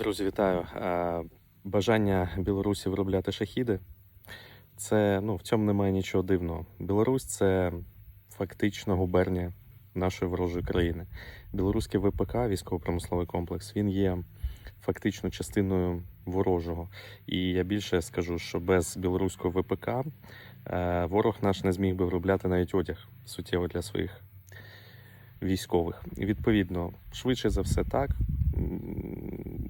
Друзі, вітаю. Е, Бажання Білорусі виробляти шахіди. Це ну, в цьому немає нічого дивного. Білорусь це фактично губернія нашої ворожої країни. Білоруський ВПК, військово-промисловий комплекс, він є фактично частиною ворожого. І я більше скажу, що без білоруського ВПК е, ворог наш не зміг би виробляти навіть одяг суттєво для своїх військових. І відповідно, швидше за все, так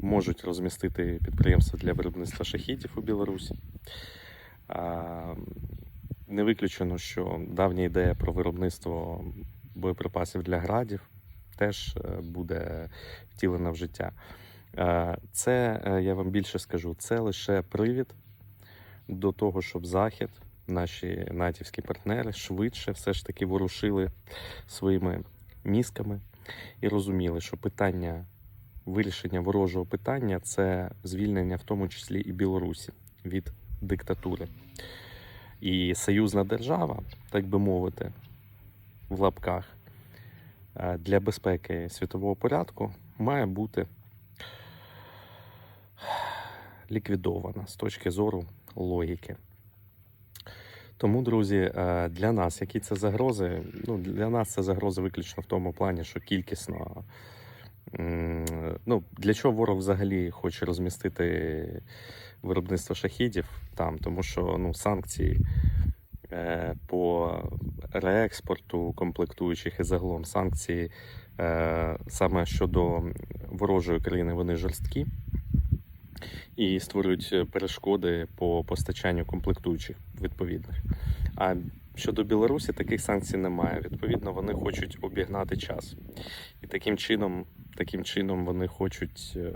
можуть розмістити підприємства для виробництва шахідів у Білорусі. Не виключено, що давня ідея про виробництво боєприпасів для градів теж е, буде втілена в життя. Це, е, я вам більше скажу, це лише привід до того, щоб Захід, наші натівські партнери, швидше все ж таки ворушили своїми мізками і розуміли, що питання вирішення ворожого питання це звільнення, в тому числі і Білорусі від диктатури. І союзна держава, так би мовити, в лапках е, для безпеки світового порядку має бути ліквідована з точки зору логіки. Тому, друзі, е, для нас які це загрози? Ну, для нас це загрози виключно в тому плані, що кількісно. Ну, для чого ворог взагалі хоче розмістити виробництво шахідів там? Тому що ну, санкції е, по реекспорту комплектуючих і загалом санкції е, саме щодо ворожої країни, вони жорсткі і створюють перешкоди по постачанню комплектуючих відповідних. А щодо Білорусі таких санкцій немає. Відповідно, вони хочуть обігнати час. І таким чином, таким чином вони хочуть е,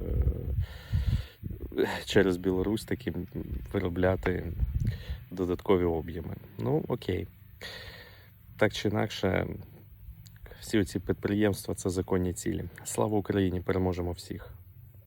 через Білорусь таким виробляти додаткові об'єми. Ну, окей. Так чи інакше, всі ці підприємства це законні цілі. Слава Україні! Переможемо всіх!